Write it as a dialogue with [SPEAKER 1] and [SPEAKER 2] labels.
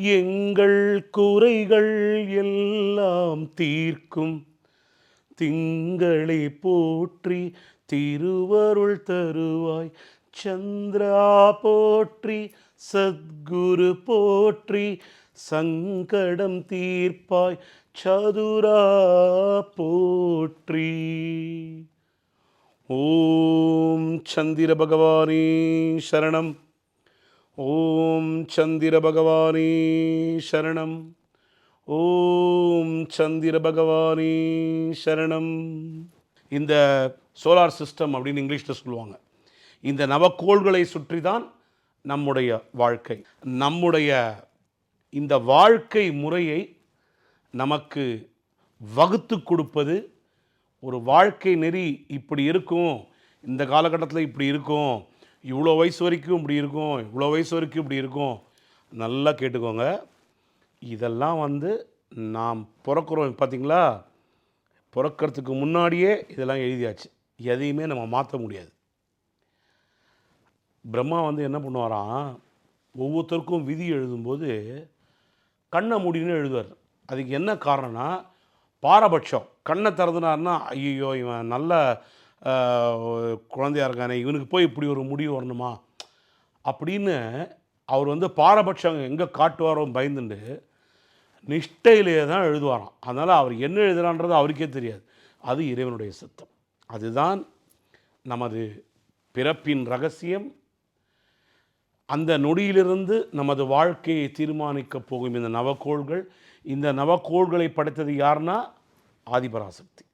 [SPEAKER 1] எங்கள் குறைகள் எல்லாம் தீர்க்கும். திங்களை போற்றி திருவருள் தருவாய். சந்திரா போற்றி சத்குரு போற்றி சங்கடம் தீர்ப்பாய். சதுரா போற்றி. ஓம் சந்திர பகவானே சரணம். ஓம் சந்திர பகவானே சரணம். ஓம் சந்திர பகவானே சரணம். இந்த சோலார் சிஸ்டம் அப்படின்னு இங்கிலீஷில் சொல்லுவாங்க. இந்த நவக்கோள்களை சுற்றி தான் நம்முடைய வாழ்க்கை. நம்முடைய இந்த வாழ்க்கை முறையை நமக்கு வகுத்து கொடுப்பது ஒரு வாழ்க்கை நெறி இப்படி இருக்கும் இந்த காலகட்டத்தில் இப்படி இருக்கும் இவ்வளோ வயசு வரைக்கும் இப்படி இருக்கும் இவ்வளோ வயசு வரைக்கும் இப்படி இருக்கும். நல்லா கேட்டுக்கோங்க. இதெல்லாம் வந்து நாம் பிறக்கிறோம் பார்த்தீங்களா? பிறக்கிறதுக்கு முன்னாடியே இதெல்லாம் எழுதியாச்சு. எதையுமே நம்ம மாற்ற முடியாது. பிரம்மா வந்து என்ன பண்ணுவாராம்? ஒவ்வொருத்தருக்கும் விதி எழுதும்போது கண்ணை முடின்னு எழுதுவார். அதுக்கு என்ன காரணம்னா பாரபட்சம். கண்ணை திறந்துனாருன்னா ஐயோ இவன் நல்ல குழந்தையாக இருக்கானே இவனுக்கு போய் இப்படி ஒரு முடிவு வரணுமா? அப்படின்னு அவர் வந்து பாரபட்சம் எங்கே காட்டுவாரோ பயந்துண்டு நிஷ்டையிலேயே தான் எழுதுவாராம். அதனால் அவர் என்ன எழுதுறான்றது அவருக்கே தெரியாது. அது இறைவனுடைய சித்தம். அதுதான் நமது பிறப்பின் ரகசியம். அந்த நொடியிலிருந்து நமது வாழ்க்கையை தீர்மானிக்கப் போகும் இந்த நவக்கோள்கள். இந்த நவக்கோள்களை படைத்தது யாருன்னா ஆதிபராசக்தி.